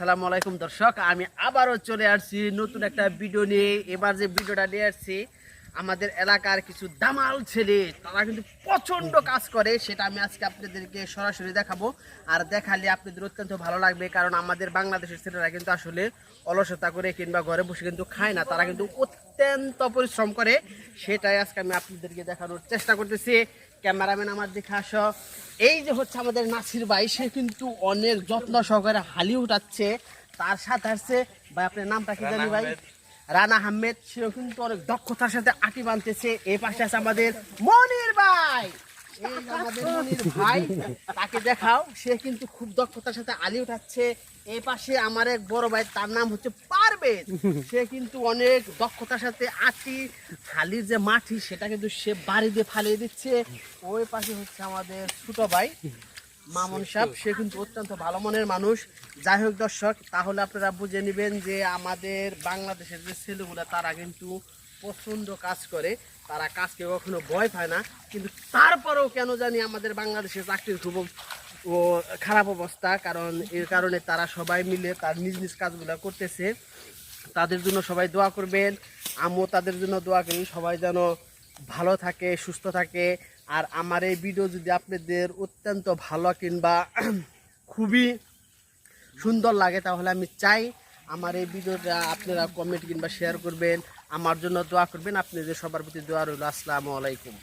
সালামু আলাইকুম দর্শক, আমি আবারও চলে আসছি নতুন একটা ভিডিও নিয়ে। এবার যে ভিডিওটা নিয়ে আসছি, আমাদের এলাকার কিছু দামাল ছেলে, তারা কিন্তু প্রচণ্ড কাজ করে, সেটা আমি আজকে আপনাদেরকে সরাসরি দেখাবো। আর দেখালে আপনাদের অত্যন্ত ভালো লাগবে, কারণ আমাদের বাংলাদেশের ছেলেরা কিন্তু আসলে অলসতা করে কিংবা ঘরে বসে কিন্তু খায় না, তারা কিন্তু অত্যন্ত পরিশ্রম করে। সেটাই আজকে আমি আপনাদেরকে দেখানোর চেষ্টা করতেছি। ক্যামেরাম্যান আমার দেখে আসো। এই যে হচ্ছে আমাদের নাসির ভাই সে কিন্তু অনেক যত্ন সহকারে হালি উঠাচ্ছে। তার সাথে আসছে ভাই আপনার নামটা কি জানি ভাই? রানা আহমেদ সেও কিন্তু অনেক দক্ষতার সাথে আটি বানতেছে এই পাশে আছে আমাদের মনির ভাই। এই আমাদের মনির ভাই তাকে দেখাও। সে কিন্তু খুব দক্ষতার সাথে আলি উঠাচ্ছে। এই পাশে আমার এক বড় ভাই তার নাম হচ্ছে পারভেজ। সে কিন্তু অনেক দক্ষতার সাথে আটি হালির যে মাটি সেটা কিন্তু সে বাড়ি দিয়ে ফালিয়ে দিচ্ছে। ওই পাশে হচ্ছে আমাদের ছোট ভাই মামুন সাহেব। সে কিন্তু অত্যন্ত ভালো মনের মানুষ। যাই হোক দর্শক তাহলে আপনারা বুঝে নেবেন যে আমাদের বাংলাদেশের যে ছেলেগুলো তারা কিন্তু প্রচণ্ড কাজ করে, তারা কাজকে কখনো ভয় পায় না, কিন্তু তারপরেও কেন জানি আমাদের বাংলাদেশের চাকরির খুব ও খারাপ অবস্থা, কারণ এর কারণে তারা সবাই মিলে তার নিজ নিজ কাজগুলো করতেছে। তাদের জন্য সবাই দোয়া করবেন আমিও তাদের জন্য দোয়া করি, সবাই যেন ভালো থাকে, সুস্থ থাকে। আর আমার এই ভিডিও যদি আপনাদের অত্যন্ত ভালো কিংবা খুবই সুন্দর লাগে, তাহলে আমি চাই আমার এই ভিডিওটা আপনারা কমেন্ট কিংবা শেয়ার করবেন। আমার জন্য দোয়া করবেন। আপনাদের সবার প্রতি দোয়া রইল, আসসালামু আলাইকুম।